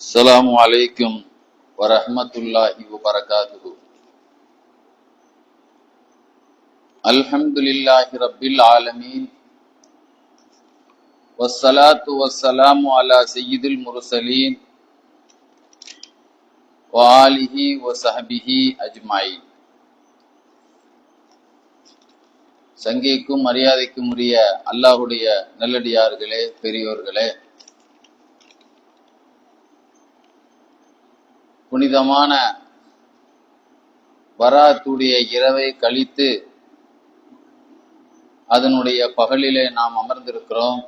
السلام عليكم ورحمة الله وبركاته الحمد لله رب العالمين والصلاة والسلام على سيد المرسلين وآله وصحبه أجمعين சங்கைக்கும் மரியாதைக்கும் உரிய அல்லாஹுடைய நல்லடியார்களே பெரியோர்களே புனிதமான வராத்துடைய இரவை கழித்து அதனுடைய பகலிலே நாம் அமர்ந்திருக்கிறோம்.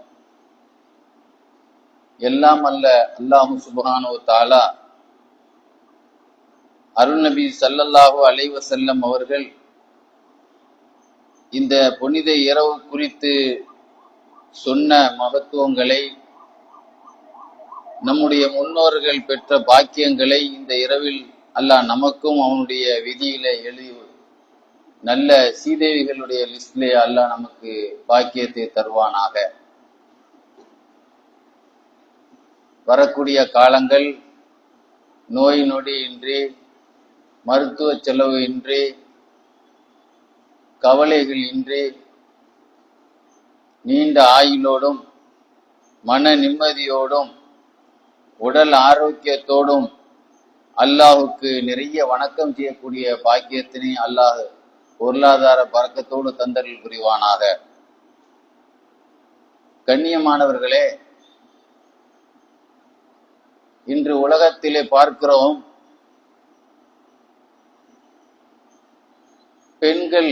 எல்லாம் அல்ல அல்லாஹு சுபஹானு தாலா அருள் நபி ஸல்லல்லாஹு அலைஹி வஸல்லம் அவர்கள் இந்த புனித இரவு குறித்து சொன்ன மகத்துவங்களை நம்முடைய முன்னோர்கள் பெற்ற பாக்கியங்களை இந்த இரவில் அல்லாஹ் நமக்கும் அவனுடைய விதியில எழுதி நல்ல சீதேவிகளுடைய லிஸ்ட்லே அல்லாஹ் நமக்கு பாக்கியத்தை தருவானாக. வரக்கூடிய காலங்கள் நோய் நொடி இன்றி மருத்துவ செலவு இன்றி கவலைகள் இன்றி நீண்ட ஆயுளோடும் மன நிம்மதியோடும் உடல் ஆரோக்கியத்தோடும் அல்லாஹுக்கு நிறைய வணக்கம் செய்யக்கூடிய பாக்கியத்தினை அல்லாஹ் பொருளாதார பறக்கத்தோடு தந்தரில் புரிவானாக. கண்ணியமானவர்களே இன்று உலகத்திலே பார்க்கிறோம் பெண்கள்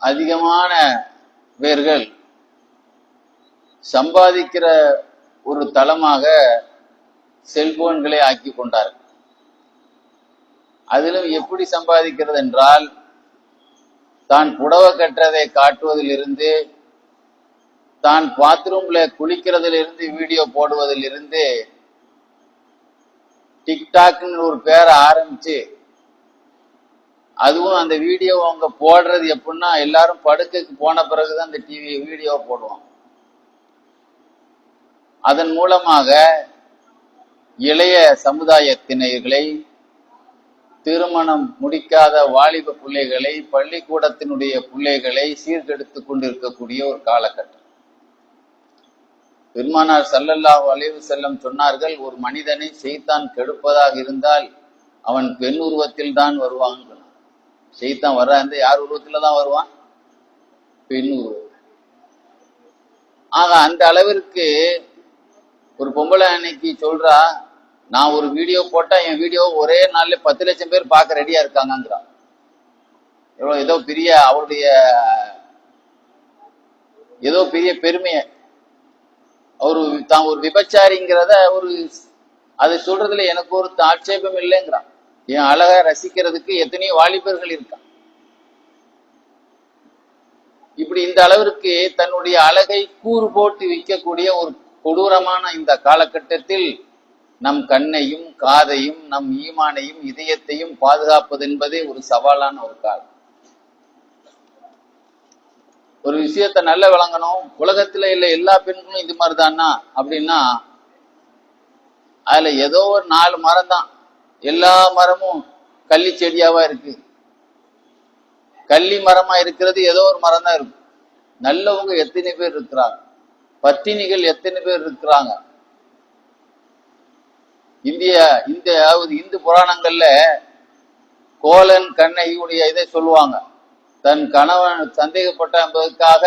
அதிகமான பேர்கள் சம்பாதிக்கிற ஒரு தளமாக செல்போன்களை ஆக்கி கொண்டார் அதிலும் எப்படி சம்பாதிக்கிறது என்றால் தான் புடவை கட்டுறதை காட்டுவதிலிருந்து தான் பாத்ரூம்ல குளிக்கிறதிலிருந்து வீடியோ போடுவதிலிருந்து டிக்டாக்னு ஒரு பேரை ஆரம்பிச்சு அதுவும் அந்த வீடியோ அவங்க போடுறது எப்படின்னா எல்லாரும் படுக்கைக்கு போன பிறகுதான் அந்த டிவி வீடியோ போடுவோம் அதன் மூலமாக இளைய சமுதாயத்தினர்களை திருமணம் முடிக்காத வாலிப பிள்ளைகளை பள்ளிக்கூடத்தினுடைய பிள்ளைகளை சீர்கெடுத்து கொண்டிருக்கக்கூடிய ஒரு காலகட்டம். பெருமானார் சல்லல்லா அலைவு செல்லம் சொன்னார்கள் ஒரு மனிதனை செய்தான் கெடுப்பதாக இருந்தால் அவன் பெண் உருவத்தில் தான் வருவான். செய்தான் வர்ற அந்த யார் உருவத்தில் தான் வருவான்? பெண் உருவம் ஆக அந்த அளவிற்கு ஒரு பொம்பளை அன்னைக்கு சொல்றா நான் ஒரு வீடியோ போட்டா என் வீடியோ ஒரே நாள்ல பத்து லட்சம் பேர் பார்க்க ரெடியா இருக்காங்கிறான் எவ்வளவு ஏதோ பெரிய அவருடைய ஏதோ பெரிய பெருமையை அவரு தான் ஒரு விபச்சாரிங்கிறத ஒரு அதை சொல்றதுல எனக்கு ஒரு ஆட்சேபம் இல்லைங்கிறான். என் அழக ரசிக்கிறதுக்கு எத்தனையோ வாலிபர்கள் இருக்கான். இப்படி இந்த அளவிற்கு தன்னுடைய அழகை கூறு போட்டு விற்கக்கூடிய ஒரு கொடூரமான இந்த காலகட்டத்தில் நம் கண்ணையும் காதையும் நம் ஈமானையும் இதயத்தையும் பாதுகாப்பது என்பதே ஒரு சவாலான ஒரு காலம். ஒரு விஷயத்த நல்ல விளங்கணும் உலகத்துல இல்ல எல்லா பெண்களும் இது மாதிரிதானா அப்படின்னா அதுல ஏதோ ஒரு நாலு மரம் தான். எல்லா மரமும் கள்ளி செடியாவா இருக்கு. கள்ளி மரமா இருக்கிறது ஏதோ ஒரு மரம் தான் இருக்கும் நல்லவங்க எத்தனை பேர் இருக்கிறாங்க? பத்தினிகள் எத்தனை பேர் இருக்கிறாங்க? இந்திய இந்த அதாவது இந்து புராணங்கள்ல கோலன் கண்ணகியுடைய இதை சொல்லுவாங்க. தன் கணவன் சந்தேகப்பட்ட என்பதற்காக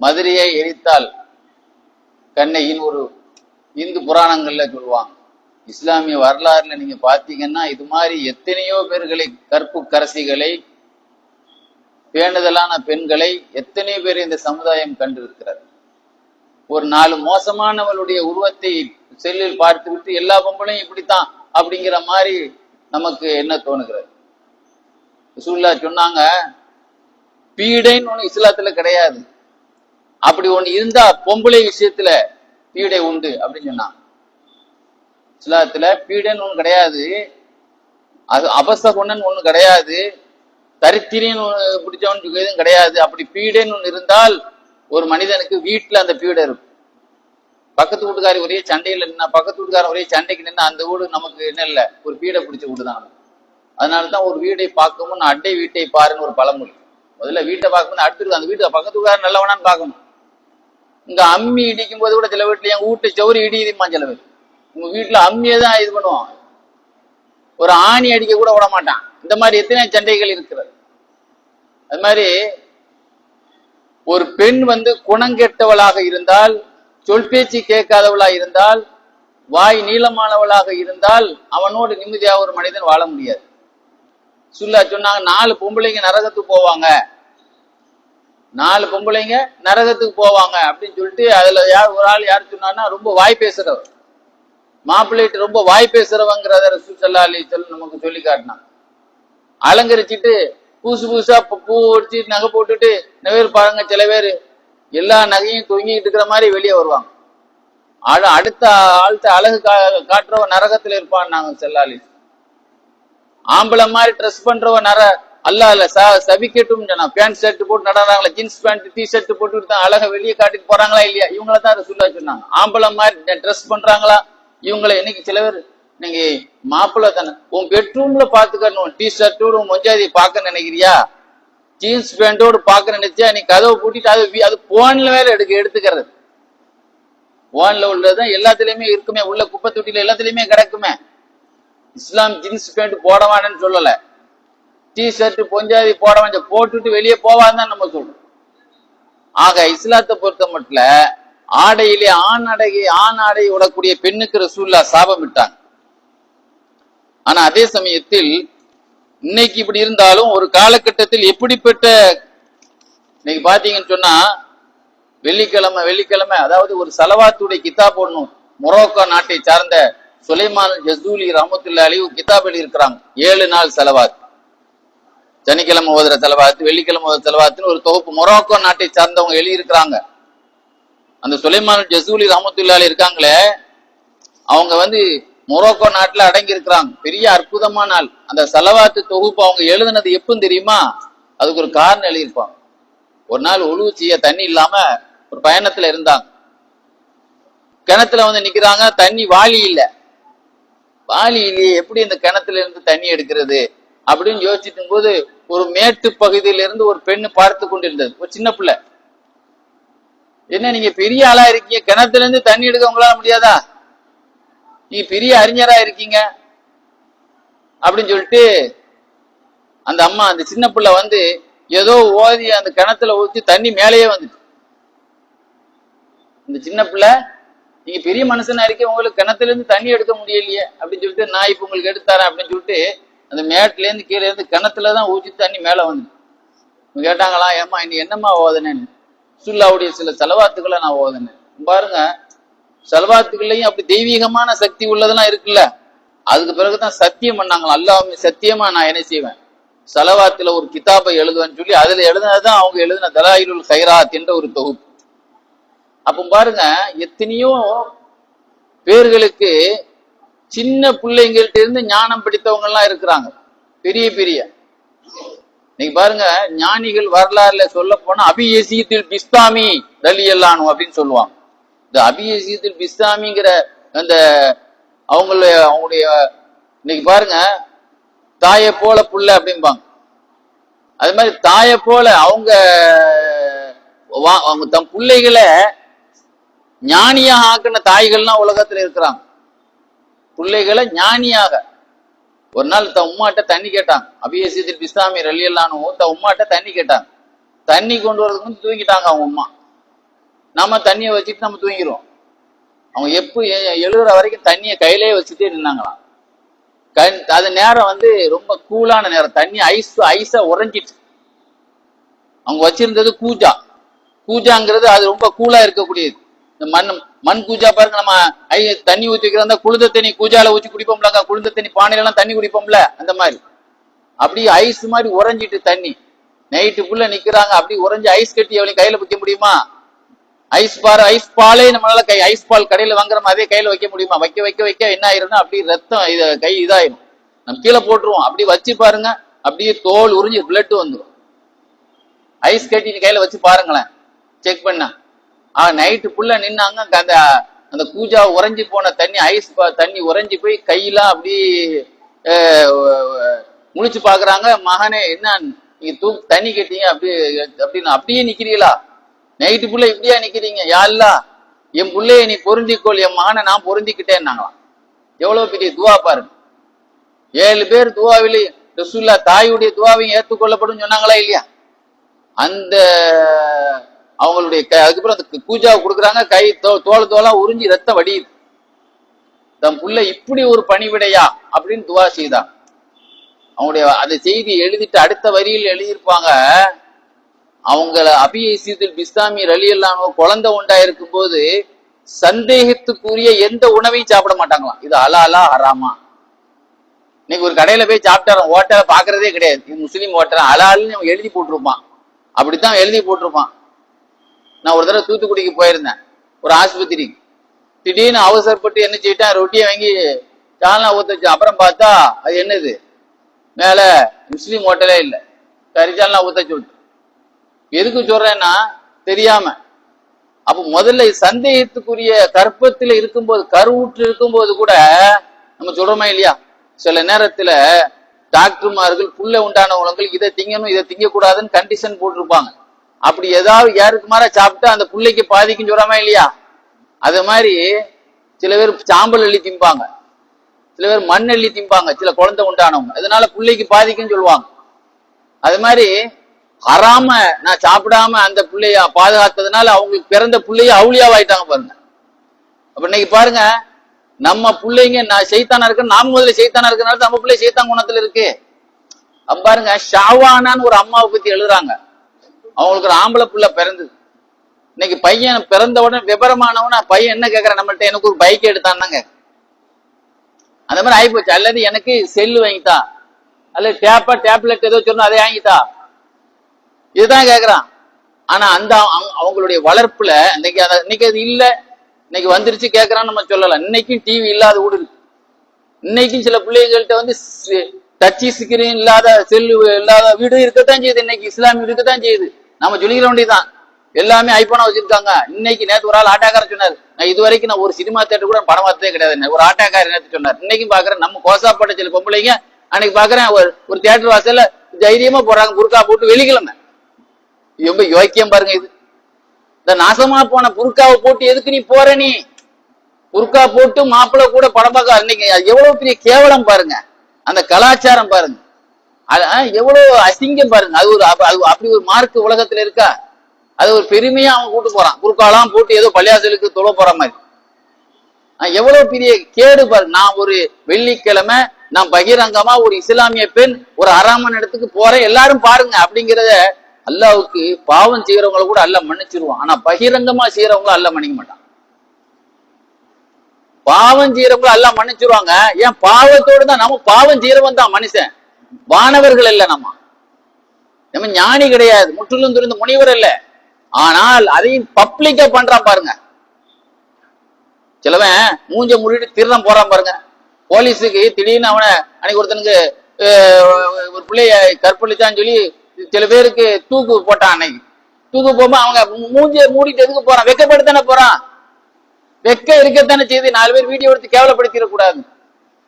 மதுரையை எரித்தால் கண்ணகின்னு ஒரு இந்து புராணங்கள்ல சொல்லுவாங்க. இஸ்லாமிய வரலாறுல நீங்க பாத்தீங்கன்னா இது மாதிரி எத்தனையோ பேர்களை கற்பு கரசிகளை பேணுதலான பெண்களை எத்தனை பேர் இந்த சமுதாயம் கண்டிருக்கிறது. ஒரு நாலு மோசமானவளுடைய உருவத்தை செல்லில் பார்த்து விட்டு எல்லா பொம்பளையும் இப்படித்தான் அப்படிங்கிற மாதிரி நமக்கு என்ன தோணுகிறது? ரசூல்லா சொன்னாங்க பீடைன்னு ஒண்ணு இஸ்லாத்துல கிடையாது. அப்படி ஒண்ணு இருந்தா பொம்பளை விஷயத்துல பீடை உண்டு அப்படின்னு சொன்னான் இஸ்லாத்துல பீடைன்னு ஒண்ணு கிடையாது. அது அபசகுணன் ஒண்ணு கிடையாது. தரித்திரின்னு பிடிச்சவன் எதுவும் கிடையாது. அப்படி பீடைன்னு ஒண்ணு இருந்தால் ஒரு மனிதனுக்கு வீட்டுல அந்த பீடை இருக்கும். பக்கத்து வீட்டுக்காரி ஒரே சண்டையில நின்னா பக்கத்து வீட்டுக்காரன் ஒரே சண்டைக்கு நின்னா அந்த வீடு நமக்கு என்ன இல்ல ஒரு பீடை பிடிச்ச வீடு தான் அதனாலதான் ஒரு வீடை பார்க்கவும் அட்டை வீட்டை பாருன்னு ஒரு பழமொழி. முதல்ல வீட்டை பார்க்கணும் அடுத்து அந்த வீட்டு பக்கத்து வீட்டுக்காரன் நல்லவனான்னு பார்க்கணும். இங்க அம்மி இடிக்கும் போது கூட சில வீட்டுல எங்க வீட்டு சவுரி இடியுதுமா சில பேர். உங்க வீட்டுல அம்மியை தான் இது பண்ணுவோம் ஒரு ஆணி அடிக்க கூட விட மாட்டான். இந்த மாதிரி எத்தனை சண்டைகள் இருக்கிறது. அது மாதிரி ஒரு பெண் வந்து குணங்கெட்டவளாக இருந்தால் சொல் பேச்சு கேட்காதவளா இருந்தால் வாய் நீளமானவளாக இருந்தால் அவனோடு நிம்மதியாக ஒரு மனிதன் வாழ முடியாது. சுல்லா சொன்னாங்க நாலு பொம்பளைங்க நரகத்துக்கு போவாங்க. நாலு பொம்பளைங்க நரகத்துக்கு போவாங்க அப்படின்னு சொல்லிட்டு அதுல யார் ஒரு ஆள் யார் சொன்னான்னா ரொம்ப வாய் பேசுறவர். மாப்பிள்ளைட்டு ரொம்ப வாய் பேசுறவங்கிறத ரசூல் சல்லா அலி சொல்லி நமக்கு சொல்லி காட்டினான். அலங்கரிச்சிட்டு புதுசு புதுசா பூ பூ ஒடிச்சு நகை போட்டுட்டு நிறைய பாருங்க சில பேர் எல்லா நகையும் தொங்கிக்கிட்டு இருக்கிற மாதிரி வெளியே வருவாங்க. ஆனா அடுத்த ஆழ்த்த அழகு கா காட்டுறவன் நரகத்துல இருப்பான் நாங்க செல்லாலி. ஆம்பளை மாதிரி ட்ரெஸ் பண்றவன் நர அல்ல அல்ல ச சபிக்கட்டும் சொன்னா. பேண்ட் ஷர்ட் போட்டு நடறாங்களா ஜீன்ஸ் பேண்ட் டி ஷர்ட் போட்டுட்டு தான் அழகை வெளியே காட்டிட்டு போறாங்களா இல்லையா? இவங்கள தான் ரசூல்லா சொன்னாங்க ஆம்பளை மாதிரி ட்ரெஸ் பண்றாங்களா? இவங்களை இன்னைக்கு சில பேர் நீங்க மாப்பிள்ளை தானே. உன் பெட்ரூம்ல பாத்துக்கணும். டி ஷர்ட்டோட மொஞ்சாதி பார்க்க நினைக்கிறியா? ஜீன்ஸ் பேண்டோடு பார்க்க நினைச்சா நீ கதவை பூட்டிட்டு அது அது போன்ல வேற எடுக்க எடுத்துக்கிறது. போன்ல உள்ளதுதான் எல்லாத்துலயுமே இருக்குமே. உள்ள குப்பை தொட்டில எல்லாத்துலயுமே கிடக்குமே. இஸ்லாம் ஜீன்ஸ் பேண்ட் போட சொல்லல. டி ஷர்ட் பொஞ்சாதி போட போட்டுட்டு வெளியே போவான்னு நம்ம சொல்றோம். ஆக இஸ்லாத்தை பொறுத்த மட்டும் ஆடையிலே ஆண் ஆடை ஆண் ஆடை விடக்கூடிய பெண்ணுக்கு ரசூல்லா சாபம் விட்டாங்க. ஆனா அதே சமயத்தில் இன்னைக்கு இப்படி இருந்தாலும் ஒரு காலகட்டத்தில் எப்படிப்பட்ட இன்னைக்கு பாத்தீங்கன்னு சொன்னா வெள்ளிக்கிழமை வெள்ளிக்கிழமை அதாவது ஒரு சலவாத்துடைய கித்தா போடணும். மொரோக்கோ நாட்டை சார்ந்த சுலைமான் ஜசூலி ரமத்துல்லா அலி ஒரு கிதாப் எழுதியிருக்கிறாங்க. ஏழு நாள் செலவாத். சனிக்கிழமை ஓதுற செலவாத்து வெள்ளிக்கிழமை ஓதுற செலவாத்துன்னு ஒரு தொகுப்பு மொரோக்கோ நாட்டை சார்ந்தவங்க எழுதியிருக்கிறாங்க. அந்த சுலைமான் ஜசூலி ரஹமத்துல்லா இருக்காங்களே அவங்க வந்து மொரோக்கோ நாட்டுல அடங்கி இருக்கிறாங்க பெரிய அற்புதமான நாள். அந்த செலவாத்து தொகுப்பு அவங்க எழுதுனது எப்பவும் தெரியுமா? அதுக்கு ஒரு காரணம் எழுதியிருப்பாங்க. ஒரு நாள் உழுவுச்சிய தண்ணி இல்லாம ஒரு பயணத்துல இருந்தாங்க. கிணத்துல வந்து நிக்கிறாங்க தண்ணி வாளி இல்ல. வாலி இல்லையே எப்படி இந்த கிணத்துல இருந்து தண்ணி எடுக்கிறது? அப்படின்னு யோசிச்சுட்டு போது ஒரு மேட்டு பகுதியில இருந்து ஒரு பெண்ணு பார்த்து கொண்டிருந்தது. ஒரு சின்ன பிள்ளை. என்ன நீங்க பெரிய ஆளா இருக்கீங்க? கிணத்துல இருந்து தண்ணி எடுக்க உங்களால முடியாதா? நீங்க பெரிய அறிஞரா இருக்கீங்க அப்படின்னு சொல்லிட்டு அந்த அம்மா அந்த சின்ன பிள்ளை வந்து ஏதோ ஓதி அந்த கிணத்துல ஊத்தி தண்ணி மேலேயே வந்துட்டு. இந்த சின்ன பிள்ளை நீங்க பெரிய மனுஷனா இருக்கே உங்களுக்கு கிணத்துல இருந்து தண்ணி எடுக்க முடியலையே அப்படின்னு சொல்லிட்டு நான் இப்ப உங்களுக்கு எடுத்து தரேன் அப்படின்னு சொல்லிட்டு அந்த மேட்ல இருந்து கீழே இருந்து கிணத்துல தான் ஊத்தி தண்ணி மேல வந்து கேட்டாங்களா ஏம்மா நீ என்னம்மா ஓதுனேன்னு? சுல்லாவுடைய சில செலவாத்துக்களை நான் ஓதுனேன். பாருங்க செலவாத்துக்கள்லயும் அப்படி தெய்வீகமான சக்தி உள்ளதெல்லாம் இருக்குல்ல? அதுக்கு பிறகுதான் சத்தியம் பண்ணாங்களா அல்லாஹ் சத்தியமா நான் என்ன செய்வேன்? செலவாத்துல ஒரு கிதாபை எழுதுவேன்னு சொல்லி அதுல எழுதுனதுதான் அவங்க எழுதின தலாயிலுல் ஹைராத் என்ற ஒரு தொகுப்பு. அப்ப பாருங்க எத்தனையோ பேர்களுக்கு சின்ன பிள்ளைங்கள்ட்ட இருந்து ஞானம் பிடித்தவங்க எல்லாம் இருக்கிறாங்க. பெரிய பெரிய. நீங்க பாருங்க ஞானிகள் வரலாறுல சொல்ல போனா அபியசியத்தில் பிஸ்தாமி ரலி அல்லானு அப்படின்னு சொல்லுவாங்க. இந்த அபியசியத்தில் பிஸ்தாமிங்கிற அந்த அவங்கள அவங்களுடைய இன்னைக்கு பாருங்க தாயை போல புள்ள அப்படிம்பாங்க. அது மாதிரி தாயை போல அவங்க வா- அவங்க தம் பிள்ளைகளை ஞானியாக ஆக்கின தாய்கள்லாம் உலகத்துல இருக்கிறாங்க. பிள்ளைகளை ஞானியாக. ஒரு நாள் தன் உம்மாட்ட தண்ணி கேட்டாங்க. அபியசியத்தில் இஸ்லாமி ரலியல்லானும் தன் உம்மாட்ட தண்ணி கேட்டாங்க. தண்ணி கொண்டு வரதுக்கு தூங்கிட்டாங்க அவங்க உம்மா. நம்ம தண்ணியை வச்சுட்டு நம்ம தூங்கிடுவோம் அவங்க எப்போ எழுதுற வரைக்கும் தண்ணியை கையிலேயே வச்சுட்டே நின்னாங்களாம் கண் அது நேரம் வந்து ரொம்ப கூலான நேரம். தண்ணி ஐஸ் ஐஸா உறைஞ்சிட்டு அவங்க வச்சிருந்தது கூஜா. கூஜாங்கிறது அது ரொம்ப கூலா இருக்கக்கூடியது. இந்த மண் மண் கூஜா பாருங்க நம்ம ஐ தண்ணி ஊற்றி வைக்கிறதா குளிர்ந்த தண்ணி கூஜால ஊற்றி குடிப்போம்லங்க குளிர்ந்த தண்ணி பானையிலலாம் தண்ணி குடிப்போம்ல அந்த மாதிரி. அப்படியே ஐஸ் மாதிரி உறைஞ்சிட்டு தண்ணி. நைட்டு ஃபுல்லா நிக்கிறாங்க. அப்படி உறைஞ்சி ஐஸ் கட்டி எவ்வளவு கையில பிடிக்க முடியுமா? ஐஸ் பார் ஐஸ் பாலே நம்மளால கை ஐஸ் பால் கடையில் வாங்குற மாதிரி கையில் வைக்க முடியுமா? வைக்க வைக்க வைக்க என்ன ஆயிரும்னா அப்படியே ரத்தம் இது கை இதாயிரும். நம்ம கீழே போட்டுருவோம். அப்படி வச்சு பாருங்க. அப்படியே தோல் உறிஞ்சு பிளட் வந்துடும் ஐஸ் கட்டி கையில வச்சு பாருங்களேன். செக் பண்ண. ஆ நைட்டு ஃபுல்லா நின்னாங்க. அந்த அந்த கூஜா உறைஞ்சி போன தண்ணி ஐஸ் பா- தண்ணி உறைஞ்சி போய் கையெல்லாம் அப்படி முழிச்சு பாக்குறாங்க. மகனே என்ன நீங்க தூ தண்ணி கட்டிங்க அப்படியே அப்படின்னு அப்படியே நிக்கிறீங்களா? நைட்டு புள்ள இப்படியா நிக்கிறீங்க? யாருலா? என் பிள்ளைய நீ பொருந்திக்கோள் என் மகனை நான் பொருந்திக்கிட்டேன்னாங்களாம். எவ்வளவு பெரிய துவா பாருங்க. ஏழு பேர் துவாவில் ரசூல்லா தாயுடைய துவாவையும் ஏற்றுக்கொள்ளப்படும் சொன்னாங்களா இல்லையா? அந்த அவங்களுடைய க- அதுக்கப்புறம் அந்த பூஜாவை கொடுக்குறாங்க கை தோ தோல் தோலா உறிஞ்சி ரத்தம் வடியுது தன் புள்ள இப்படி ஒரு பணிவிடையா? அப்படின்னு துவா செய்தான் அவங்களுடைய அந்த செய்தி எழுதிட்டு அடுத்த வரியில் எழுதியிருப்பாங்க அவங்கள அபியசிதில் பிஸ்தாமி ரலி அல்லாம குழந்தை உண்டாயிருக்கும் போது சந்தேகத்துக்குரிய எந்த உணவையும் சாப்பிட மாட்டாங்களாம். இது அலாலா ஹராமா. இன்னைக்கு ஒரு கடையில போய் சாப்பிட்டாரன் ஹோட்டலை பாக்குறதே கிடையாது. முஸ்லீம் ஹோட்டல் அலால்னு அவன் எழுதி போட்டிருப்பான். அப்படித்தான் எழுதி போட்டிருப்பான். நான் ஒரு தடவை தூத்துக்குடிக்கு போயிருந்தேன். ஒரு ஆஸ்பத்திரி. திடீர்னு அவசரப்பட்டு என்ன செய்யிட்டேன்? ரொட்டியை வாங்கி சால்னா ஊத்த அப்புறம் பார்த்தா அது என்னது? மேல முஸ்லீம் ஹோட்டலே இல்லை. கறிச்சால்னா ஊத்த சொல்லிட்டு எதுக்கு சொல்றேன்னா தெரியாம. அப்ப முதல்ல சந்தேகத்துக்குரிய கற்பத்தில் இருக்கும்போது கருவுற்று இருக்கும்போது கூட நம்ம சொல்றோமா இல்லையா? சில நேரத்துல டாக்டர்மார்கள் புள்ள உண்டானவங்களுக்கு இதை திங்கணும் இதை திங்க கூடாதுன்னு கண்டிஷன் போட்டிருப்பாங்க. அப்படி ஏதாவது யாருக்கு மாற சாப்பிட்டா அந்த புள்ளைக்கு பாதிக்கும் சொல்றோமா இல்லையா? அது மாதிரி சில பேர் சாம்பல் அள்ளி திம்பாங்க. சில பேர் மண் அள்ளி திம்பாங்க சில குழந்தை உண்டானவங்க. அதனால புள்ளைக்கு பாதிக்கும்னு சொல்லுவாங்க. அது மாதிரி ஹராம நான் சாப்பிடாம அந்த பிள்ளைய பாதுகாத்ததுனால அவங்களுக்கு பிறந்த பிள்ளைய அவுளியாவாயிட்டாங்க பாருங்க. அப்ப இன்னைக்கு பாருங்க நம்ம பிள்ளைங்க நான் செய்தானா இருக்கு நாம முதல்ல செய்தானா இருக்கனால நம்ம பிள்ளை செய்தான் குணத்துல இருக்கு. அப்ப பாருங்க ஷாவானான்னு ஒரு அம்மாவை பத்தி எழுதுறாங்க. அவங்களுக்கு ஒரு ஆம்பளை புள்ள பிறந்தது. இன்னைக்கு பையன் பிறந்த உடனே விபரமானவன பையன் என்ன கேக்குறான்? நம்மள்ட்ட எனக்கு ஒரு பைக் எடுத்தான்னாங்க. அந்த மாதிரி ஆயிப்போச்சு. அல்லது எனக்கு செல்லு வாங்கித்தா அல்லது டேப்பா டேப்லெட் ஏதோ சொன்னா அதை வாங்கித்தா இதுதான் கேக்குறான். ஆனா அந்த அவங்களுடைய வளர்ப்புல இன்னைக்கு அத இன்னைக்கு அது இல்ல. இன்னைக்கு வந்துருச்சு கேக்குறான்னு நம்ம சொல்லலாம் இன்னைக்கும் டிவி இல்லாத வீடு இருக்கு. இன்னைக்கும் சில பிள்ளைகள்கிட்ட வந்து டச்சு ஸ்கிரீன் இல்லாத செல்லு இல்லாத வீடு இருக்கத்தான் செய்யுது. இன்னைக்கு இஸ்லாமிய இருக்கத்தான் செய்யுது. நம்ம சொல்லிக்கிற வேண்டியதுதான். எல்லாமே ஐபோனா வச்சிருக்காங்க. இன்னைக்கு நேத்து ஒரு ஆள் ஆட்டாக்காரன் சொன்னார். நான் இது வரைக்கும் நான் ஒரு சினிமா தேட்டர் கூட படம் பார்த்ததே கிடையாது. ஒரு ஆட்டாக்காரர் நேற்று சொன்னார். இன்னைக்கும் பாக்குறேன். நம்ம கோசாப்பட்ட சில பொம்பளைங்க அன்னைக்கு பாக்குறேன். ஒரு ஒரு தியேட்டர் வாசல்ல தைரியமா போறாங்க. குறுக்கா போட்டு வெளிக்கிழமை ரொம்ப யோக்கியம் பாருங்க இது. இந்த நாசமா போன புருக்காவை போட்டு எதுக்கு நீ போற நீ? புருக்கா போட்டு மாப்பிள்ளை கூட படம் பார்க்க இன்னைக்கு எவ்வளவு பெரிய கேவலம் பாருங்க. அந்த கலாச்சாரம் பாருங்க. எவ்வளவு அசிங்கம் பாருங்க. அது ஒரு அப்படி ஒரு மார்க் உலகத்துல இருக்கா? அது ஒரு பெருமையா அவன் கூட்டு போறான். புர்காலாம் போட்டு ஏதோ பள்ளியாசலுக்கு தொழ போற மாதிரி. எவ்வளவு பெரிய கேடு பாரு நான் ஒரு வெள்ளிக்கிழமை நான் பகிரங்கமா ஒரு இஸ்லாமிய பெண் ஒரு அராமன் இடத்துக்கு போறேன். எல்லாரும் பாருங்க அப்படிங்கிறத அல்லாவுக்கு பாவம் செய்யறவங்கள கூட அல்ல மன்னிச்சிருவான். ஆனா பகிரங்கமா செய்யறவங்கள அல்ல மன்னிக்க மாட்டான். பாவம் செய்யறவங்கள எல்லாம் மன்னிச்சிருவாங்க. ஏன் பாவத்தோடு தான் நம்ம பாவம் செய்யறவன் தான் மனுஷன். வானவர்கள் இல்ல நம்ம. நம்ம ஞானி கிடையாது. முற்றிலும் துறந்த முனிவர் இல்ல. ஆனால் அதையும் பப்ளிக்கா பண்றான் பாருங்க. சிலவன் மூஞ்ச மூடிட்டு திருடம் போறான் பாருங்க. போலீஸுக்கு திடீர்னு அவனை அன்னைக்கு ஒருத்தனுக்கு ஒரு பிள்ளைய கற்பழிச்சான்னு சொல்லி சில பேருக்கு தூக்கு போட்டான் அன்னைக்கு. தூக்கு போகும்போது அவங்க மூஞ்சிய மூடிட்டு எதுக்கு போறான்? வெக்கப்படுத்தானே போறான்? வெக்க இருக்கத்தானே செய்து நாலு பேர் வீடியோ எடுத்து கேவலப்படுத்திட கூடாது.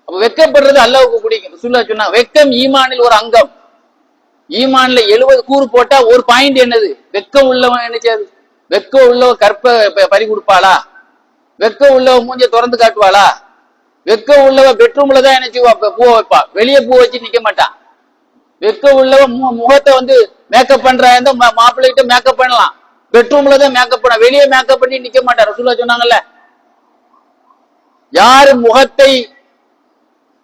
அப்ப வெக்கப்படுறது அல்லாவுக்கு பிடிக்கும். சொல்ல சொன்னா வெக்கம் ஈமானில் ஒரு அங்கம். ஈமான்ல எழுபது கூறு போட்டா ஒரு பாயிண்ட் என்னது? வெக்கம் உள்ளவன் என்ன செய்யாது? வெக்கம் உள்ளவ கற்ப பறி கொடுப்பாளா? வெக்கம் உள்ளவ மூஞ்ச திறந்து காட்டுவாளா? வெக்கம் உள்ளவ பெட்ரூம்ல தான் என்ன செய்வா? ப- பூ வைப்பா வெளியே பூ வச்சு நிக்க மாட்டான். வெக்க உள்ளவன் மு- முகத்தை வந்து மேக்கப் பண்ற இந்த மாப்பிள்ளைகிட்ட மேக்கப் பண்ணலாம். பெட்ரூம்ல தான் மேக்கப் பண்ண வெளியே மேக்கப் பண்ணி நிக்க மாட்டா ரசூலா சொன்னாங்கல்ல யாரு முகத்தை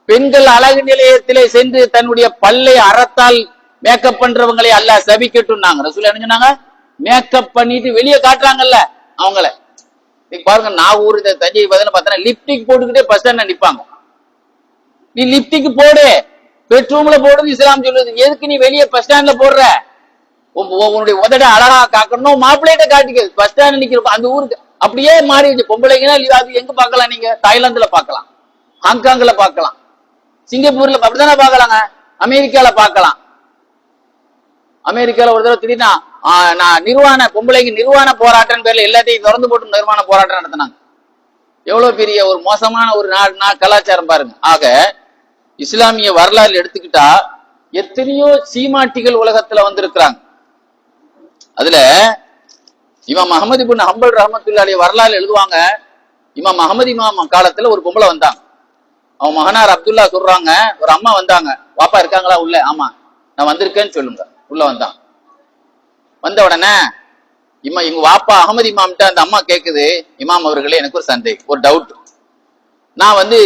பெண்கள் அழகு நிலையத்திலே சென்று தன்னுடைய பல்லை அறத்தால் மேக்கப் பண்றவங்களை அல்ல சபிக்கட்டும் நாங்க ரசூல் என்ன சொன்னாங்க? மேக்கப் பண்ணிட்டு வெளியே காட்டுறாங்கல்ல அவங்கள. நீங்க பாருங்க நான் ஊர் இந்த தஞ்சை பதில பார்த்தா லிப்டிக் போட்டுக்கிட்டே பஸ் ஸ்டாண்ட் நிப்பாங்க. நீ லிப்டிக் போடு. பெட்ரூம்ல போடுறது இஸ்லாம் சொல்லுது. எதுக்கு நீ வெளியே பஸ் ஸ்டாண்ட்ல போடுற? உன்னுடைய உதட அழகா காக்கணும். மாப்பிள்ளைகிட்ட காட்டிக்க. பஸ் ஸ்டாண்ட் நிக்கிறப்ப அந்த ஊருக்கு அப்படியே மாறிடுச்சு. பொம்பளைங்கன்னா அது எங்க பாக்கலாம் நீங்க? தாய்லாந்துல பார்க்கலாம். ஹாங்காங்ல பாக்கலாம் சிங்கப்பூர்ல அப்படித்தானே பாக்கலாங்க அமெரிக்கால பாக்கலாம் அமெரிக்கால ஒரு தடவை திடீர்னா நான் நிர்வாண பொம்பளைக்கு நிர்வாண போராட்டம் பேர்ல எல்லாத்தையும் திறந்து போட்டு நிர்வாண போராட்டம் நடத்தினாங்க. எவ்வளவு பெரிய ஒரு மோசமான ஒரு நாடு கலாச்சாரம் பாருங்க. ஆக இஸ்லாமிய வரலாறு எடுத்துக்கிட்டா எத்தனையோ சீமாட்டிகள் உலகத்துல வந்திருக்கிறாங்க. அதுல இமாம் அகமது பின் ஹம்பல் ரஹமத்துல்லாடைய வரலாறு எழுதுவாங்க. இமாம் அகமது இமாம் காலத்துல ஒரு பொம்பளை வந்தாங்க. அவன் மகனார் அப்துல்லா சொல்றாங்க ஒரு அம்மா வந்தாங்க. பாப்பா இருக்காங்களா? உள்ள. ஆமா. நான் வந்திருக்கேன்னு சொல்லுங்க. உள்ள வந்தான். வந்த உடனே இம்மா எங்க வாப்பா அகமது இமாம்கிட்ட அந்த அம்மா கேக்குது. இமாம் அவர்களே எனக்கு ஒரு சந்தேகம் ஒரு டவுட் நான் வந்து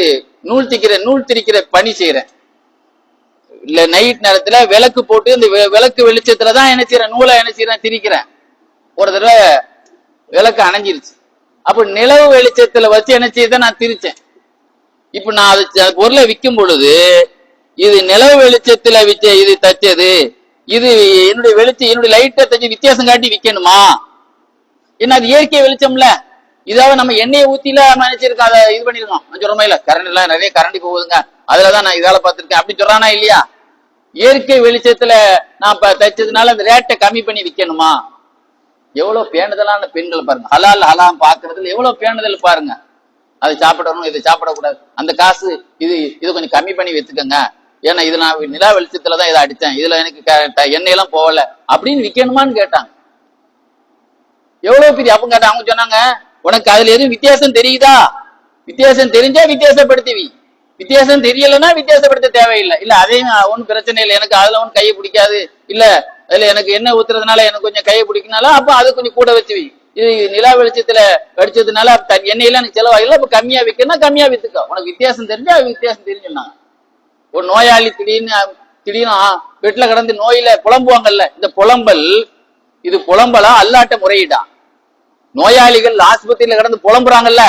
நூல் திக்கிற நூல் திரிக்கிற பணி செய்யறேன் இல்ல நைட் நேரத்துல விளக்கு போட்டு இந்த விளக்கு வெளிச்சத்துலதான் என்ன செய்யறேன் நூலை என்ன செய்யறேன் திரிக்கிறேன். ஒரு தடவை விளக்கு அணைஞ்சிருச்சு. அப்ப நிலவு வெளிச்சத்துல வச்சு என்ன செய்த நான் திரிச்சேன். இப்ப நான் அது பொருளை விற்கும் பொழுது இது நிலவு வெளிச்சத்துல விச்ச இது தச்சது. இது என்னுடைய வெளிச்சம் என்னுடைய லைட்டை தச்சு வித்தியாசம் காட்டி விற்கணுமா என்ன அது இயற்கை வெளிச்சம்ல. இதாவது நம்ம எண்ணெயை ஊத்தில நினைச்சிருக்கோம் அதை இது பண்ணிருக்கோம் நான் சொல்றோமா இல்ல கரண்ட் எல்லாம் நிறைய கரண்ட் போகுதுங்க. அதுலதான் நான் இதால பாத்திருக்கேன் அப்படி சொல்றானா இல்லையா? இயற்கை வெளிச்சத்துல நான் தைச்சதுனால அந்த ரேட்டை கம்மி பண்ணி விற்கணுமா எவ்வளவு பேணுதலான பெண்கள் பாருங்க. ஹலால் ஹலாம் பாக்குறதுல எவ்வளவு பேணுதல் பாருங்க. அதை சாப்பிடணும் இதை சாப்பிடக்கூடாது. அந்த காசு இது இது கொஞ்சம் கம்மி பண்ணி வச்சுக்கோங்க ஏன்னா இது நான் நிலா வெளிச்சத்துல தான் இதை அடித்தேன். இதுல எனக்கு எண்ணெயெல்லாம் எண்ணெய் எல்லாம் போகல. அப்படின்னு விற்கணுமான்னு கேட்டாங்க. எவ்வளவு பெரிய அப்ப கேட்டாங்க அவங்க சொன்னாங்க உனக்கு அதுல எதுவும் வித்தியாசம் தெரியுதா? வித்தியாசம் தெரிஞ்சா வித்தியாசப்படுத்துவி. வித்தியாசம் தெரியலன்னா வித்தியாசப்படுத்த தேவையில்லை. இல்ல அதையும் ஒன்றும் பிரச்சனை இல்லை. எனக்கு அதுல ஒன்றும் கையை பிடிக்காது. இல்ல அதுல எனக்கு என்ன ஊத்துறதுனால எனக்கு கொஞ்சம் கையை பிடிக்கனால அப்ப அதை கொஞ்சம் கூட வச்சுவி. இது நிலா வெளிச்சத்துல வெடிச்சதுனால எண்ணெயில எனக்கு செலவாகல. அப்ப கம்மியா விற்கணும் கம்மியா வித்துக்க. உனக்கு வித்தியாசம் தெரிஞ்சா வித்தியாசம் தெரிஞ்சுனா ஒரு நோயாளி திடீர்னு திடீர்னு ஆ, கடந்து கிடந்து நோயில புலம்புவாங்கல்ல. இந்த புலம்பல் இது புலம்பலா அல்லாட்ட முறையிடா? நோயாளிகள் ஆஸ்பத்திரியில கிடந்து புலம்புறாங்கல்ல.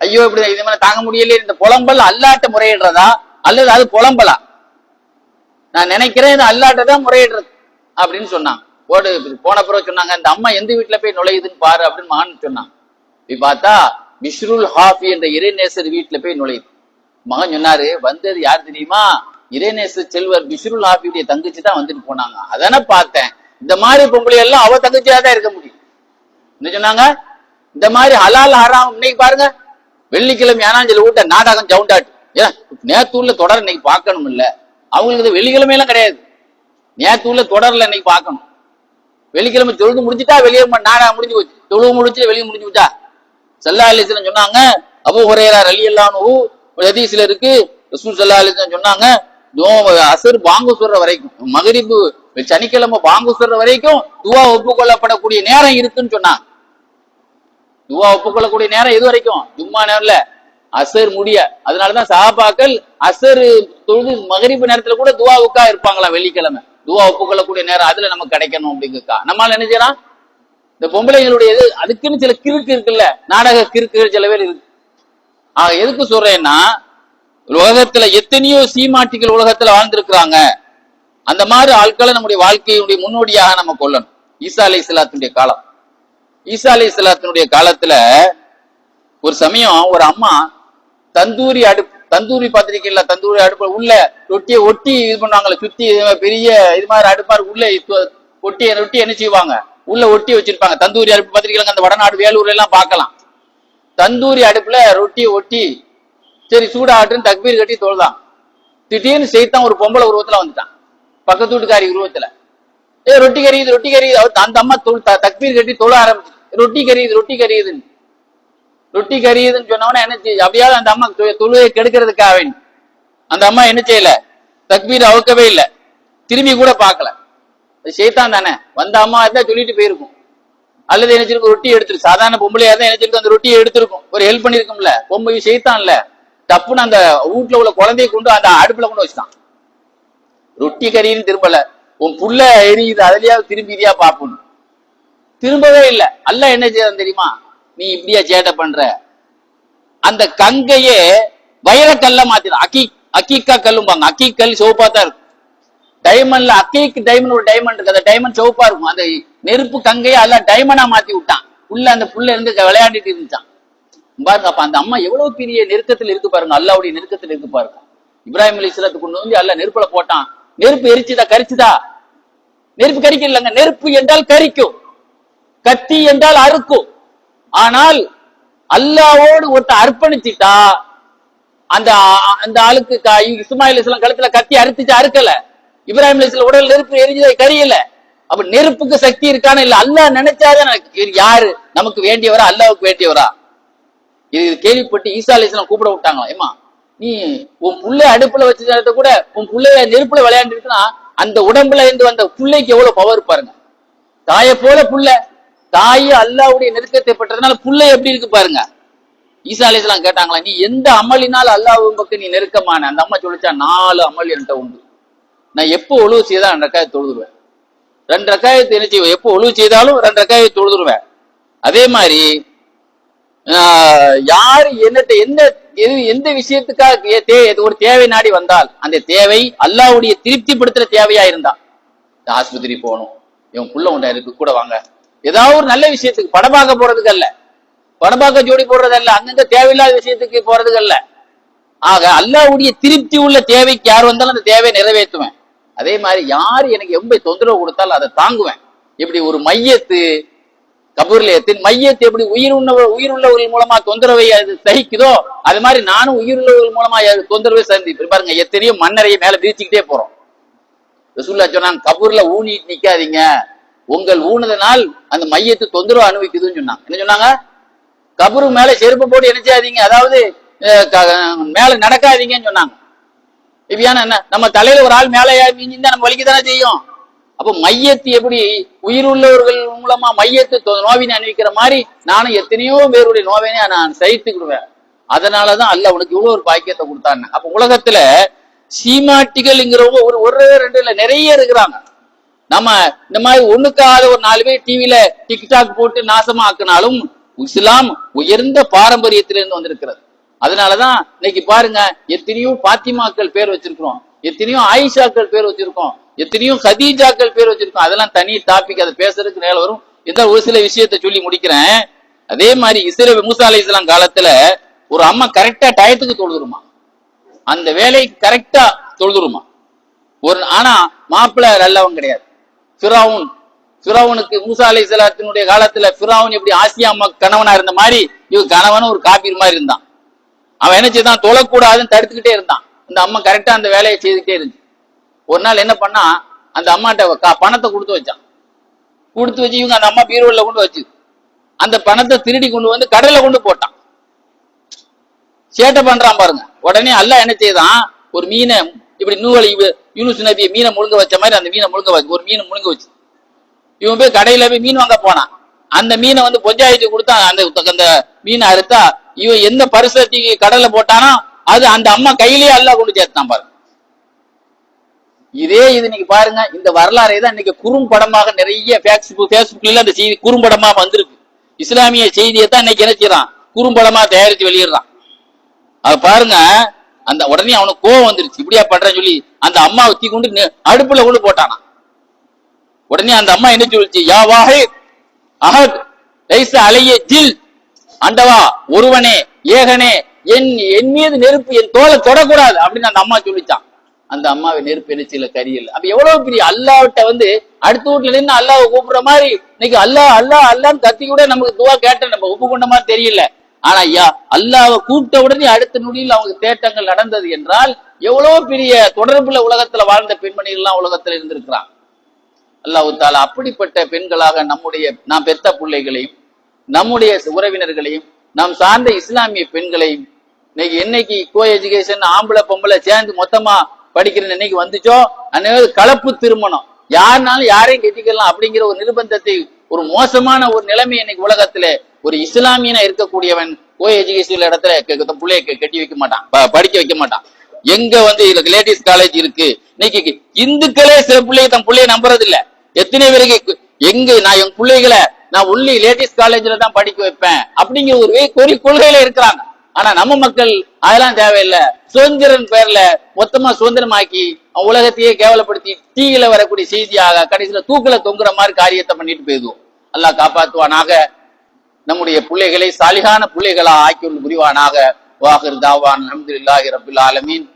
ஐயோ இப்படி இது மாதிரி தாங்க முடியல இந்த புலம்பல் அல்லாட்ட முறையிடுறதா? அல்லது அது புலம்பலா? நான் நினைக்கிறேன் இது அல்லாட்டதான் முறையிடுறது அப்படின்னு சொன்னாங்க. ஓடு போன பிறகு சொன்னாங்க இந்த அம்மா எந்த வீட்டுல போய் நுழையுதுன்னு பாரு அப்படின்னு மகன் சொன்னாங்க இப்படி பார்த்தா மிஸ்ருல் ஹாஃபி என்ற இறைநேசர் வீட்டுல போய் நுழையுது. மகன் சொன்னாரு வந்தது யார் தெரியுமா? இறைநேசர் செல்வர் பிஷ்ருல் ஹாஃபியுடைய தங்கச்சி தான் வந்துட்டு போனாங்க. அதான பார்த்தேன். இந்த மாதிரி பொம்பளை எல்லாம் அவ தங்கச்சியா தான் இருக்க முடியும். என்ன சொன்னாங்க? இந்த மாதிரி ஹலால் ஹராம் இன்னைக்கு பாருங்க. வெள்ளிக்கிழமை ஏனாஞ்சல் ஊட்ட நாடகம் ஜவுண்டாட்டு ஏன் நேத்தூர்ல தொடர் இன்னைக்கு பார்க்கணும் இல்ல. அவங்களுக்கு இது கிடையாது. நேத்தூர்ல தொடர்ல இன்னைக்கு பார்க்கணும். வெள்ளிக்கிழமை தொழுது முடிஞ்சுட்டா வெளியே நாடகம் முடிஞ்சு போச்சு. தொழுவு முடிச்சு வெளியே முடிஞ்சு விட்டா சல்லா அலிஸ்லாம் சொன்னாங்க அபு ஹுரேரா ரலி அல்லானு ஹதீஸ்ல இருக்கு. ரசூல் சல்லா அலிஸ்லாம் சொன்னாங்க அசர் பாங்கு சொல்ற வரைக்கும் மகரிப்பு சனிக்கிழமை பாங்கு சொல்ற வரைக்கும் துவா ஒப்புக்கொள்ளப்படக்கூடிய நேரம் இருக்குன்னு சொன்னாங்க. துவா ஒப்புக்கொள்ளக்கூடிய நேரம் இது வரைக்கும் ஜும்மா நேரம்ல. அசர் முடிய. அதனாலதான் சஹாபாக்கள் அசர் தொழுது மகரிப்பு நேரத்துல கூட துவாவுக்கா இருப்பாங்களா வெள்ளிக்கிழமை. துவா ஒப்புக்கொள்ளக்கூடிய நேரம் அதுல நமக்கு கிடைக்கணும் அப்படிங்கக்கா. நம்மளால என்ன செய்யலாம்? இந்த பொம்பளைங்களுடைய இது அதுக்குன்னு சில கிறுக்கு இருக்குல்ல. நாடக கிறுக்குகள் சில பேர் இருக்கு. ஆக எதுக்கு சொல்றேன்னா உலகத்துல எத்தனையோ சீமாட்டிகள் உலகத்துல வாழ்ந்திருக்கிறாங்க. அந்த மாதிரி ஆட்களை நம்முடைய வாழ்க்கையினுடைய முன்னோடியாக நம்ம கொள்ளணும். ஈசா அலை இஸ்லாத்தினுடைய காலம். ஈசா அலி இஸ்லாத்தினுடைய காலத்துல ஒரு சமயம் ஒரு அம்மா தந்தூரி அடுப்பு தந்தூரி பார்த்திருக்கீங்களா? தந்தூரி அடுப்பு உள்ள ரொட்டியை ஒட்டி இது பண்ணுவாங்களே சுத்தி பெரிய இது மாதிரி அடுப்பா உள்ள ஒட்டி ரொட்டி என்ன செய்வாங்க? உள்ள ஒட்டி வச்சிருப்பாங்க. தந்தூரி அடுப்பு பார்த்திருக்கீங்களா அந்த வடநாடு வேலூர்ல எல்லாம் பார்க்கலாம். தந்தூரி அடுப்புல ரொட்டியை ஒட்டி சரி சூடாகட்டுன்னு தக்பீர் கட்டி தொழுதான். திடீர்னு செய்தான் ஒரு பொம்பளை உருவத்துல வந்துட்டான். பக்கத்து வீட்டுக்காரி உருவத்துல. ஏ ரொட்டி கரியுது ரொட்டி கரியுது அந்த அம்மா தொழு தக்பீர் கட்டி தொழ ஆரம்பிச்சு ரொட்டி கரியுது ரொட்டி கரியுதுன்னு ரொட்டி கரியுதுன்னு சொன்னவொடனே என்ன செய்ய அப்படியாவது அந்த அம்மா தொ- கெடுக்கிறதுக்காக அந்த அம்மா என்ன செய்யல? தக்பீர் அவுக்கவே இல்லை. திரும்பி கூட பார்க்கல. அது செய்தான் தானே. வந்த அம்மா இருந்தா சொல்லிட்டு போயிருக்கும். அல்லது என்ன செய்யும் ரொட்டி எடுத்துரு சாதாரண பொம்பளையா தான் என்ன செய்யும் அந்த ரொட்டியை எடுத்திருக்கும். ஒரு ஹெல்ப் பண்ணிருக்கும்ல பொம்பளை செய்தான்ல டப்புன்னு அந்த வீட்டுல உள்ள குழந்தைய கொண்டு அந்த அடுப்புல கொண்டு வச்சுட்டான். ரொட்டி கறின்னு திரும்பல. உன் புள்ள எரியுது அதுலயாவது திரும்பி இதையா பாப்பணும் திரும்பவே இல்ல. அல்ல என்ன செய்யறது தெரியுமா? நீ இப்படியா சேட்டை பண்ற? அந்த கங்கையே வைரக்கல்ல மாத்திடும் அக்கி அக்கீக்கா கல்லும்பாங்க. அக்கீக்கல் சிவப்பா தான் இருக்கும். டைமண்ட்ல அக்கீக்கு டைமண்ட் ஒரு டைமண்ட் இருக்கு. அந்த டைமண்ட் சிவப்பா இருக்கும். அந்த நெருப்பு கங்கையை அல்ல டைமண்டா மாத்தி விட்டான். உள்ள அந்த புள்ள இருந்து விளையாடிட்டு இருந்துச்சான். பாருங்க அப்ப அந்த அம்மா எவ்வளவு பெரிய நெருக்கத்தில் இருக்கு பாருங்க. அல்லாவுடைய நெருக்கத்தில் இருக்கு பாருங்க. இப்ராஹிம் அலி இஸ்லாத்து கொண்டு வந்து அல்ல நெருப்புல போட்டான். நெருப்பு எரிச்சுதா கரிச்சுதா? நெருப்பு கரிக்கலங்க. நெருப்பு என்றால் கரிக்கும். கத்தி என்றால் அறுக்கும். ஆனால் அல்லாவோடு ஒருத்த அர்ப்பணிச்சிட்டா அந்த அந்த ஆளுக்கு இஸ்மாயில் இஸ்லாம் கழுத்துல கத்தி அறுத்துச்சு அறுக்கல. இப்ராஹிம் இஸ்லாம் உடல் நெருப்பு எரிஞ்சதை கரியல. அப்ப நெருப்புக்கு சக்தி இருக்கான்னு இல்ல. அல்லாஹ் நினைச்சாதான் இது யாரு? நமக்கு வேண்டியவரா? அல்லாவுக்கு வேண்டியவரா? இது கேள்விப்பட்டு ஈசா அலிஸ்லாம் கூப்பிட விட்டாங்களா ஏமா நீ உன் புள்ளை அடுப்புல வச்சத கூட உன் புள்ளைய நெருப்புல விளையாண்டுருக்குன்னா அந்த உடம்புல இருந்து வந்த புள்ளைக்கு எவ்வளவு பவர் பாருங்க. தாயை போல புள்ள. தாய் அல்லாவுடைய நெருக்கத்தை பெற்றதுனால புள்ளை எப்படி இருக்கு பாருங்க. ஈசா அலிஸ்லாம் கேட்டாங்களா நீ எந்த அமலினால் அல்லாஹ் பக்கம் நீ நெருக்கமான? அந்த அம்மா சொல்லிச்சா நாலு அமல் என்கிட்ட உண்டு. நான் எப்போ ஒழுவு செய்தால் ரெண்டு ரக்காயை தொழுதுருவேன். ரெண்டு ரக்காயத்தை என்ன செய்வேன் எப்போ ஒழுவு செய்தாலும் ரெண்டு ரக்காயை தொழுதுருவேன். அதே மாதிரி யார் யாரு என்னட்ட எந்த எது எந்த விஷயத்துக்காக தே- ஒரு தேவை நாடி வந்தால் அந்த தேவை அல்லாஹ்வுடைய திருப்திப்படுத்துற தேவையா இருந்தா இந்த ஆஸ்பத்திரி போகணும் இவன் புள்ள உண்டா இருக்கு கூட வாங்க. ஏதாவது ஒரு நல்ல விஷயத்துக்கு படம் பார்க்க போறதுக்கு அல்ல படம் பார்க்க ஜோடி போடுறது அல்ல அங்கங்க தேவையில்லாத விஷயத்துக்கு போறதுக்கு அல்ல ஆக அல்லாவுடைய திருப்தி உள்ள தேவைக்கு யார் வந்தாலும் அந்த தேவையை நிறைவேற்றுவேன். அதே மாதிரி யார் எனக்கு எம்ப தொந்தரவு கொடுத்தாலும் அதை தாங்குவேன். இப்படி ஒரு மையத்து கபூர்ல மையத்தை மையத்து எப்படி உயிர் உள்ள உயிர் உள்ளவர்கள் மூலமா தொந்தரவை அது சகிக்குதோ அது மாதிரி நானும் உயிர் உள்ளவர்கள் மூலமா தொந்தரவை சந்தி பாருங்க எத்தனையோ மன்னரையை மேல விரிச்சுக்கிட்டே போறோம். ரசூல்லா சொன்னாங்க கபூர்ல ஊனிட்டு நிக்காதீங்க. உங்கள் ஊனதனால் அந்த மையத்தை தொந்தரவு அனுபவிக்குதுன்னு சொன்னாங்க என்ன சொன்னாங்க? கபரு மேல செருப்பு போட்டு என்ன செய்யாதீங்க அதாவது மேல நடக்காதீங்கன்னு சொன்னாங்க. இப்படியான என்ன? நம்ம தலையில ஒரு ஆள் மேல ஏறி மிஞ்சிருந்தா நம்ம வலிக்குதானே செய்யும். அப்ப மையத்து எப்படி உயிர் உள்ளவர்கள் மூலமா மையத்து தொ- நோவினை அணிவிக்கிற மாதிரி நானும் எத்தனையோ பேருடைய நோவினை நான் சகித்துக்கிடுவேன். அதனாலதான் அல்ல உனக்கு இவ்வளவு ஒரு பாக்கியத்தை கொடுத்தாங்க அப்ப உலகத்துல சீமாட்டிகள்ங்கிறவங்க ஒரு ஒரு ரெண்டு இல்ல நிறைய இருக்கிறாங்க. நம்ம இந்த மாதிரி ஒண்ணுக்காத ஒரு நாலு பேர் டிவியில டிக்டாக் போட்டு நாசமா ஆக்குனாலும் இஸ்லாம் உயர்ந்த பாரம்பரியத்திலிருந்து வந்திருக்கிறது. அதனாலதான் இன்னைக்கு பாருங்க எத்தனையோ பாத்திமாக்கள் பேர் வச்சிருக்கிறோம். எத்தனையோ ஆயிஷாக்கள் பேர் வச்சிருக்கோம். எத்தனையோ ஹதீஜாக்கள் பேர் வச்சிருக்கோம். அதெல்லாம் தனி டாபிக் அதை பேசுறதுக்கு நேரம் வரும். இந்த ஒரு சில விஷயத்த சொல்லி முடிக்கிறேன். அதே மாதிரி இஸ்ரே மூசா அலி இஸ்லாம் காலத்துல ஒரு அம்மா கரெக்டா டயத்துக்கு தொழுதுருமா? அந்த வேலைக்கு கரெக்டா தொழுதுருமா? ஒரு ஆனா மாப்பிள்ளை நல்லவன் கிடையாது. ஃபிரௌன் ஃபிரௌனுக்கு மூசா அலை சலாத்தினுடைய காலத்துல ஃபிரௌன் எப்படி ஆசியா அம்மா கணவனா இருந்த மாதிரி இவன் கணவனும் ஒரு காபீர் மாதிரி இருந்தான். அவன் என்ன செய்தான்? தொழக்கூடாதுன்னு தடுத்துக்கிட்டே இருந்தான். இந்த அம்மா கரெக்டா அந்த வேலையை செய்துக்கிட்டே இருந்துச்சு. ஒரு நாள் என்ன பண்ணா அந்த அம்மாட்ட பணத்தை கொடுத்து வச்சான். கொடுத்து வச்சு இவங்க அந்த அம்மா பீரோல கொண்டு வச்சு அந்த பணத்தை திருடி கொண்டு வந்து கடல்ல கொண்டு போட்டான். சேட்டை பண்றான் பாருங்க. உடனே அல்ல என்ன செய்தான்? ஒரு மீனை இப்படி நூவல் யூனுஸ் நபியை மீனை முழுங்க வச்ச மாதிரி அந்த மீனை முழுங்க வச்சு ஒரு மீனை முழுங்க வச்சு. இவன் போய் கடையில போய் மீன் வாங்க போனான். அந்த மீனை வந்து பொஞ்சாயத்து கொடுத்தா அந்த அந்த மீனை அறுத்தா இவன் எந்த பரிசத்துக்கு கடல்ல போட்டானோ அது அந்த அம்மா கையிலேயே அல்ல கொண்டு சேர்த்தான் பாருங்க. இதே இது நீங்க பாருங்க இந்த வரலாறை தான் இன்னைக்கு குறும்படமாக நிறைய பேஸ்புக் பேஸ்புக்ல அந்த செய்தி குறும்படமா வந்திருக்கு. இஸ்லாமிய செய்தியை தான் இன்னைக்கு என்ன செய்யறான்? குறும்படமா தயாரித்து வெளியிடுறான். அது பாருங்க அந்த உடனே அவனுக்கு கோவம் வந்துருச்சு. இப்படியா பண்றேன்னு சொல்லி அந்த அம்மா தீ கொண்டு அடுப்புல கொண்டு போட்டானா உடனே அந்த அம்மா என்ன சொல்லுச்சு? யா வாஹே அஹத் லைச அலைய ஜில் அண்டவா ஒருவனே ஏகனே என் என் மீது நெருப்பு என் தோலை தொடக்கூடாது அப்படின்னு அந்த அம்மா சொல்லிச்சான் அந்த அம்மாவை நெருப்பு எரிச்சல கரியல். அப்ப எவ்வளவு பெரிய அல்லாவிட்ட வந்து அடுத்த வீட்டுல நின்று அல்லாவை கூப்பிடுற மாதிரி இன்னைக்கு அல்லாஹ் அல்லாஹ் அல்லான்னு கத்தி கூட நமக்கு துவா கேட்ட நம்ம ஒப்புக்கொண்ட மாதிரி தெரியல. ஆனா ஐயா அல்லாவை கூப்பிட்ட உடனே அடுத்த நொடியில் அவங்க தேட்டங்கள் நடந்தது என்றால் எவ்வளவு பெரிய தொடர்புல உலகத்துல வாழ்ந்த பெண்மணிகள் எல்லாம் உலகத்துல இருந்திருக்கிறான் அல்லாஹ் தாலா அப்படிப்பட்ட பெண்களாக நம்முடைய நாம் பெத்த பிள்ளைகளையும் நம்முடைய உறவினர்களையும் நாம் சார்ந்த இஸ்லாமிய பெண்களையும் இன்னைக்கு என்னைக்கு கோ எஜுகேஷன் ஆம்பளை பொம்பளை சேர்ந்து மொத்தமா படிக்கிற இன்னைக்கு வந்துச்சோ? அன்னைக்கு கலப்பு திருமணம். யாருனாலும் யாரையும் கெட்டிக்கலாம் அப்படிங்கிற ஒரு நிர்பந்தத்தை ஒரு மோசமான ஒரு நிலைமை இன்னைக்கு உலகத்துல ஒரு இஸ்லாமியனா இருக்கக்கூடியவன் கோ எஜுகேஷன் இடத்துல பிள்ளைய கட்டி வைக்க மாட்டான். படிக்க வைக்க மாட்டான். எங்க வந்து இதுக்கு லேடிஸ் காலேஜ் இருக்கு? இன்னைக்கு இந்துக்களே சில பிள்ளைய தன் பிள்ளைய நம்புறது இல்ல எத்தனை பேருக்கு எங்க நான் என் பிள்ளைகளை நான் உள்ளி லேடிஸ் காலேஜ்ல தான் படிக்க வைப்பேன் அப்படிங்கிற ஒரு கோரி கொள்கையில இருக்கிறாங்க. ஆனா நம்ம மக்கள் அதெல்லாம் தேவையில்லை. சுதந்திரன் பேர்ல மொத்தமா சுதந்திரமாக்கி அவன் உலகத்தையே கேவலப்படுத்தி டீயில வரக்கூடிய செய்தியாக கடைசியில தூக்கில தொங்குற மாதிரி காரியத்தை பண்ணிட்டு போயிடுவோம். அல்லாஹ் காப்பாத்துவானாக நம்முடைய பிள்ளைகளை சாலிகான பிள்ளைகளா ஆக்கி புரிவானாக. வாஹிர் தாவான் அல்ஹம்துலில்லாஹி ரபுல் ஆலமீன்.